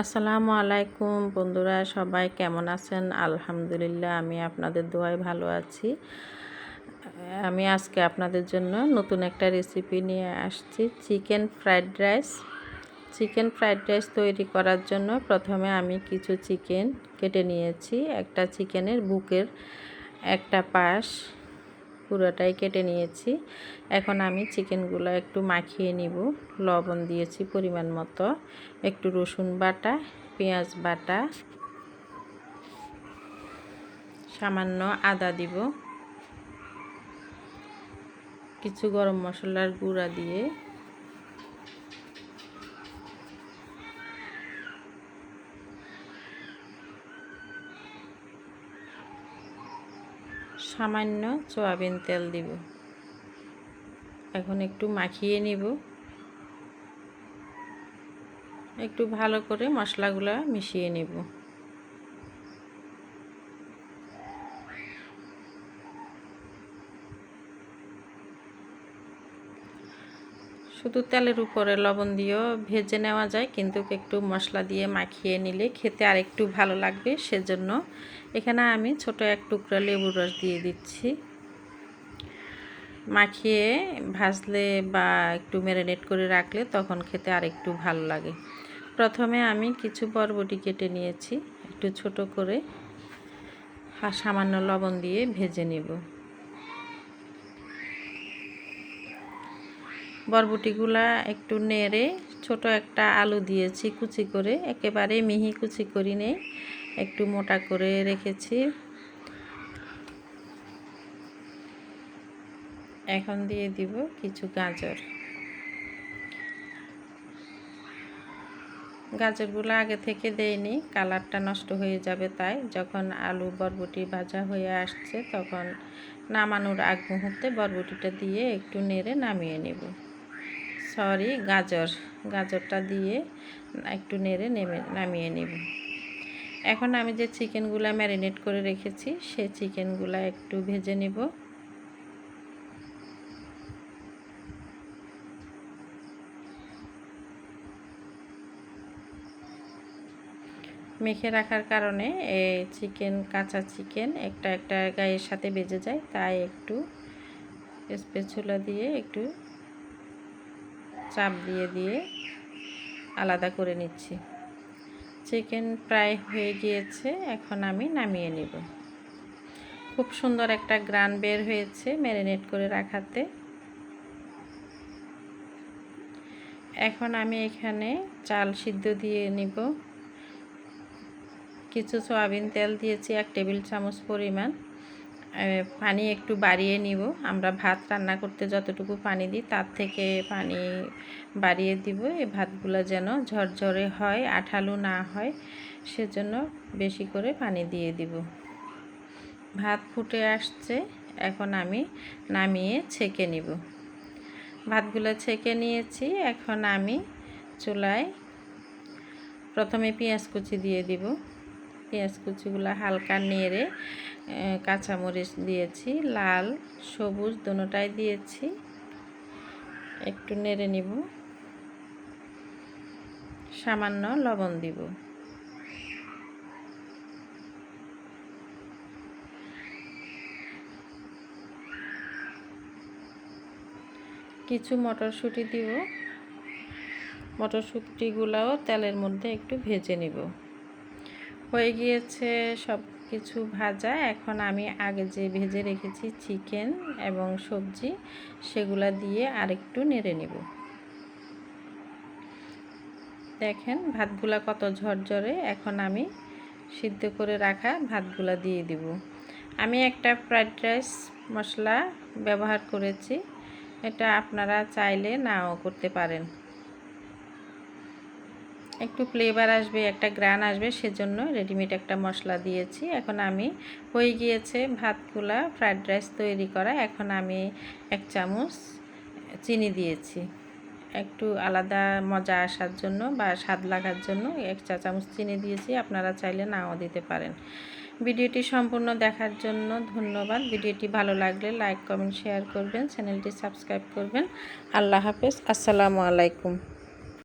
আসসালামু আলাইকুম বন্ধুরা, সবাই কেমন আছেন? আলহামদুলিল্লাহ, আমি আপনাদের দোয়ায় ভালো আছি। আমি আজকে আপনাদের জন্য নতুন একটা রেসিপি নিয়ে আসছি, chicken fried rice. Chicken fried rice তৈরি করার জন্য প্রথমে আমি কিছু চিকেন কেটে নিয়েছি। একটা চিকেনের বুকের একটা পাশ পুরোটাই কেটে নিয়েছি। এখন আমি চিকেনগুলো একটু মাখিয়ে নিব। লবণ দিয়েছি পরিমাণ মতো। একটু রসুন বাটা, পেঁয়াজ বাটা। সামান্য আদা দিব। কিছু গরম মশলার গুঁড়া দিয়ে সামান্য সয়াবিন তেল দিব। এখন একটু মাখিয়ে নিব। একটু ভালো করে মশলাগুলো মিশিয়ে নেব। শুধু তেলের উপরে লবণ দিয়েও ভেজে নেওয়া যায়, কিন্তু একটু মশলা দিয়ে মাখিয়ে নিলে খেতে আর একটু ভালো লাগবে। সেজন্য এখানে আমি ছোট এক টুকরা লেবুর রস দিয়ে দিচ্ছি। মাখিয়ে ভাজলে বা একটু ম্যারিনেট করে রাখলে তখন খেতে আর একটু ভালো লাগে। প্রথমে আমি কিছু বরবটি কেটে নিয়েছি, একটু ছোট করে সামান্য লবণ দিয়ে ভেজে নেব। বরবটিগুলা একটু নেড়ে ছোট একটা আলু দিয়েছি কুচি করে। একেবারে মিহি কুচি করি নেই, একটু মোটা করে রেখেছি। এখন দিয়ে দিব কিছু গাজর। গাজরগুলো আগে থেকে দেয়নি কালারটা নষ্ট হয়ে যাবে তাই। যখন আলু বরবটি ভাজা হয়ে আসছে, তখন নামানোর আগ মুহূর্তে বরবটিটা দিয়ে একটু নেড়ে নামিয়ে নেব। সরি, গাজর। গাজরটা দিয়ে একটু নেড়ে নেমে, নামিয়ে নেব। এখন আমি যে চিকেনগুলা ম্যারিনেট করে রেখেছি সেই চিকেনগুলা একটু ভেজে নেব। মেখে রাখার কারণে এই চিকেন, কাঁচা চিকেন একটা একটা গায়ের সাথে বেজে যায়, তাই একটু স্পেচুলা দিয়ে একটু চাপ দিয়ে দিয়ে আলাদা করে নিচ্ছি। চিকেন প্রায় হয়ে গিয়েছে, এখন আমি নামিয়ে নেব। খুব সুন্দর একটা গ্রান বের হয়েছে ম্যারিনেট করে রাখাতে। এখন আমি এখানে চাল সিদ্ধ দিয়ে নিব। কিছু সয়াবিন তেল দিয়েছি, এক টেবিল চামচ পরিমাণ। পানি একটু বাড়িয়ে নিব। আমরা ভাত রান্না করতে যতটুকু পানি দিই, তার থেকে পানি বাড়িয়ে দিব। এই ভাতগুলো যেন ঝরঝরে হয়, আঠালু না হয়, সেজন্য বেশি করে পানি দিয়ে দিব। ভাত ফুটে আসছে, এখন আমি নামিয়ে ছেঁকে নিব। ভাতগুলো ছেঁকে নিয়েছি, এখন আমি চুলায় প্রথমে পেঁয়াজ কুচি দিয়ে দিব। পেঁয়াজ কুচিগুলো হালকা নেড়ে কাঁচামরিচ দিয়েছি, লাল, সবুজ দুটাই দিয়েছি। একটু নেড়ে নিব। সামান্য লবণ দিব। কিছু মটরশুঁটি দিব। মটরশুঁটিগুলোও তেলের মধ্যে একটু ভেজে নিব। হয়ে গিয়েছে সব কিছু ভাজা, এখন আমি আগে যে ভেজে রেখেছি চিকেন এবং সবজি, সেগুলা দিয়ে আরেকটু নেড়ে নেব। দেখেন ভাতগুলা কত ঝরঝরে, এখন আমি সিদ্ধ করে রাখা ভাতগুলা দিয়ে দিব। আমি একটা ফ্রাইড রাইস মশলা ব্যবহার করেছি, এটা আপনারা চাইলে নাও করতে পারেন। একটু ফ্লেভার আসবে, একটা গ্রান আসবে, সেজন্য রেডিমেড একটা মশলা দিয়েছি। এখন আমি হয়ে গিয়েছে ভাতগুলা ফ্রায়েড রাইস তৈরি করা। এখন আমি এক চামচ চিনি দিয়েছি। একটু আলাদা মজা আসার জন্য বা স্বাদ লাগার জন্য এক চা চামচ চিনি দিয়েছি। আপনারা চাইলে নাও দিতে পারেন। ভিডিওটি সম্পূর্ণ দেখার জন্য ধন্যবাদ। ভিডিওটি ভালো লাগলে লাইক কমেন্ট শেয়ার করবেন। চ্যানেলটি সাবস্ক্রাইব করবেন। আল্লাহ হাফেজ। আসসালামু আলাইকুম।